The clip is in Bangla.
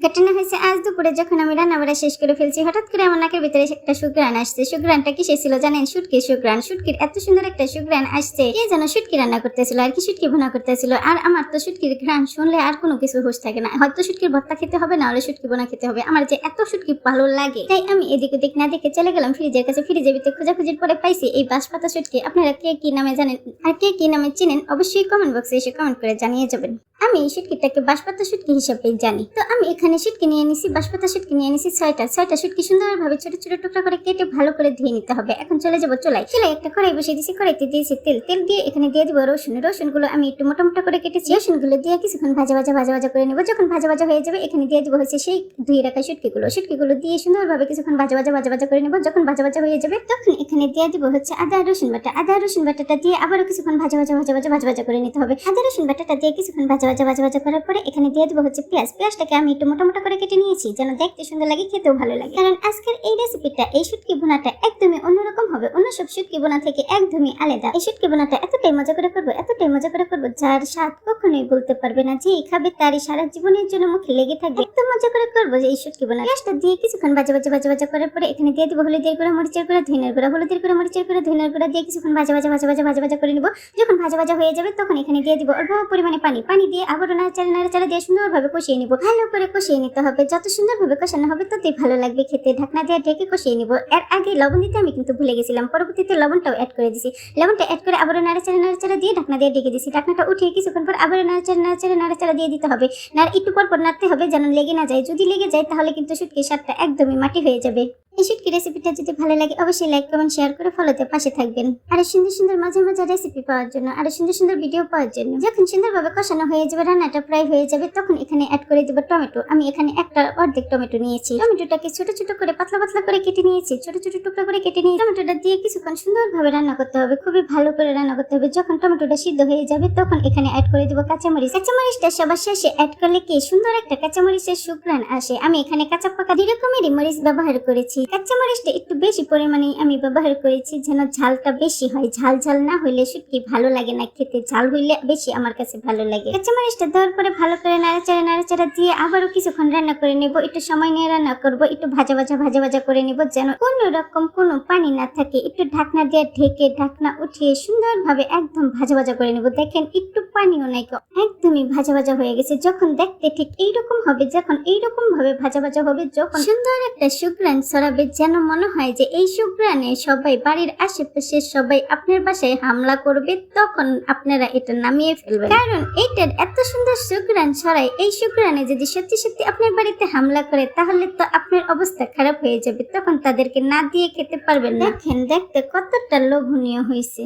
ঘটনা হয়েছে আজ দুপুরে যখন আমি রান্না বাড়া শেষ করে ফেলছি, হঠাৎ করে আমার নাকের ভিতরে একটা সুগ্রান আসছে। সুগ্রানটা কিসে ছিল জানেন? শুটকি সুগ্রান শুটকির এত সুন্দর একটা সুগ্রান আসছে, কে যেন শুটকি রান্না করতেছিল আর কি শুটকি ভুনা করতেছিল। আর আমার তো শুটকির ঘ্রাণ শুনলে আর কোনো কিছু হুশ থাকে না। হয়তো শুটকির ভর্তা খেতে হবে না হলে শুটকি বোনা খেতে হবে। আমার যে এত শুটকি ভালো লাগে। তাই আমি এদিক ওদিক না দেখে চলে গেলাম ফ্রিজের কাছে। ফ্রিজের ভিতরে খোঁজাখুঁজির পরে পাইছি এই বাঁশপাতা শুটকি আপনারা কে কি নামে জানেন? আর কে কি নামে চিনেন? অবশ্যই কমেন্ট বক্সে এসে কমেন্ট করে জানিয়ে যাবেন। আমি এই শুটকিটাকে বাঁশপাতা শুটকি হিসেবেই জানি তো আমি এখানে শুটকি নিয়ে নিছি বাঁশপাতা শুটকি নিয়ে নিছি ছয়টা ছয়টা শুটকি সুন্দরভাবে ছোট ছোট টুকরা করে কেটে ভালো করে ধুয়ে নিতে হবে এখন চলে যাব চলাই চলাই একটা কড়াই বসিয়ে দিয়েছি কড়াইতে দিয়েছি তেল তেল দিয়ে এখানে দিয়ে দিব রসুন রসুনগুলো আমি একটু মোটা মোটা করে কেটেছি রসুনগুলো দিয়ে কিছুক্ষণ ভাজা ভাজা ভাজা ভাজা করে নেব যখন ভাজা ভাজা হয়ে যাবে এখানে দিয়ে দিব হচ্ছে সেই ধুয়ে রাখা শুটকি গুলো শুটকি গুলো দিয়ে সুন্দরভাবে কিছুক্ষণ ভাজা ভাজা ভাজা ভাজা করে নেব যখন ভাজা ভাজা হয়ে যাবে তখন এখানে দিয়ে দিব হচ্ছে আদা রসুন বাটা আদা রসুন বাটাটা দিয়ে আবারও কিছুক্ষণ ভাজা ভাজা ভাজা ভাজা ভাজা ভাজা করে নিতে হবে আদা রসুন বাটাটা দিয়ে কিছুক্ষণ ভাজা ভাজা ভাজা ভাজা করার পরে এখানে দিয়ে দেবো হচ্ছে পেঁয়াজ। পেঁয়াজটাকে আমি একটু মোটা মোটা করে কেটে নিয়েছি, যেন দেখতে সুন্দর লাগে, খেতেও ভালো লাগে। কারণ আজকের এই রেসিপিটা এই শুটকি ভুনাটা একদমই অন্যরকম হবে। অন্য সব শুটকি বোনা থেকে একদমই আলাদা। এই শুটকি বোনাটা এতটাই মজা করে করব, এতটাই মজা করে করব যার স্বাদ কখনোই বলতে পারবে না। যে খাবে তারই সারা জীবনের জন্য মুখে লেগে থাকবে। এত মজা করে করব এই শুটকি বোনা। পেঁয়াজটা দিয়ে কিছুক্ষণ ভাজা ভাজা ভাজা ভাজা করার পরে এখানে দিয়ে দিব হলুদের গুঁড়া, মরিচের গুঁড়া ধইনের গুঁড়া। হলুদের গুঁড়া, মরিচের গুঁড়া ধইনের গুঁড়া দিয়ে কিছুক্ষণ ভাজা ভাজা ভাজা ভাজা ভাজা ভাজা করে নিব। যখন ভাজা ভাজা হয়ে যাবে তখন এখানে দিয়ে দিব অল্প পরিমাণে পানি। পানি দিয়ে আবারও নাড়াচাড়া নাড়াচাড়া দিয়ে সুন্দরভাবে কষিয়ে নিব। ভালো করে কষিয়ে নিতে হবে। যত সুন্দরভাবে কষানো হবে ততই ভালো লাগবে খেতে। ঢাকনা দিয়ে ঢেকে কষিয়ে নিব। এর আগে লবণ দিতে আমি কিন্তু ভুলে গেছিলাম পরবর্তীতে লবণটাও অ্যাড করে দিছি। লবণটা অ্যাড করে আবারও নাড়াচাড়া নাড়াচাড়া দিয়ে ঢাকনা দিয়ে ঢেকে দিয়েছি ঢাকনাটা উঠিয়ে কিছুক্ষণ পর আবারও নাড়াচাড়া নাড়াচাড়া নাড়াচাড়া দিয়ে দিতে হবে। না একটু পর পর নাড়তে হবে যেন লেগে না যায়। যদি লেগে যায় তাহলে কিন্তু সুটকে স্বাদটা একদমই মাটি হয়ে যাবে। এই শুটকি রেসিপিটা যদি ভালো লাগে, অবশ্যই লাইক কমেন্ট শেয়ার করে ফলোতে পাশে থাকবেন। আরও সুন্দর সুন্দর মজার মজার রেসিপি পাওয়ার জন্য, আরও সুন্দর সুন্দর ভিডিও পাওয়ার জন্য। যখন সুন্দরভাবে কষানো হয়ে যাবে, রান্নাটা প্রায় হয়ে যাবে, তখন এখানে অ্যাড করে দেবো টমেটো। আমি এখানে একটা অর্ধেক টমেটো নিয়েছি। টমেটোটাকে ছোট ছোট করে পাতলা পাতলা করে কেটে নিয়েছি। ছোট ছোট টুকরা করে কেটে নিয়ে টমেটোটা দিয়ে কিছুক্ষণ সুন্দরভাবে রান্না করতে হবে। খুবই ভালো করে রান্না করতে হবে। যখন টমেটোটা সিদ্ধ হয়ে যাবে, তখন এখানে অ্যাড করে দেবো কাঁচামরিচ। কাঁচামরিচটা সবার শেষে অ্যাড করলে কি সুন্দর একটা কাঁচামরিচের সুগ্রান আসে। আমি এখানে কাঁচা পাকা দুই রকমেরই মরিচ ব্যবহার করেছি। কাঁচামরিচটা একটু বেশি পরিমাণে আমি ব্যবহার করেছি, যেন ঝালটা বেশি হয়। ঝাল ঝাল না হইলে শুটকি ভালো লাগে না খেতে। ঝাল হইলে বেশি আমার কাছে ভালো লাগে। কাঁচামরিচটা দেওয়ার পরে ভালো করে নাড়াচাড়া নাড়াচাড়া দিয়ে আবারও কিছুক্ষণ রান্না করে নেব। একটু সময় নিয়ে রান্না করব, একটু ভাজা ভাজা ভাজা ভাজা করে নেব যেন কোনো রকম কোনো পানি না থাকে। একটু ঢাকনা দিয়ে ঢেকে ঢাকনা উঠিয়ে সুন্দরভাবে একদম ভাজা ভাজা করে নেব। দেখেন একটু পানিও নাই। একদমই ভাজা ভাজা হয়ে গেছে। যখন দেখতে ঠিক এইরকম হবে, যখন এইরকম ভাবে ভাজা ভাজা হবে, যখন সুন্দর একটা সুগ্রান ছড়াবে যেন মনে হয় যে এই শুক্রাণে সবাই বাড়ির আশেপাশে সবাই আপনার বাসায় হামলা করবে, তখন আপনারা এটা নামিয়ে ফেলবেন। কারণ এইটার এত সুন্দর শুক্রাণ ছড়ায়, এই শুক্রাণে যদি সত্যি সত্যি আপনার বাড়িতে হামলা করে, তাহলে তো আপনার অবস্থা খারাপ হয়ে যাবে। তখন তাদেরকে না দিয়ে খেতে পারবেন দেখেন, দেখতে কতটা লোভনীয় হয়েছে।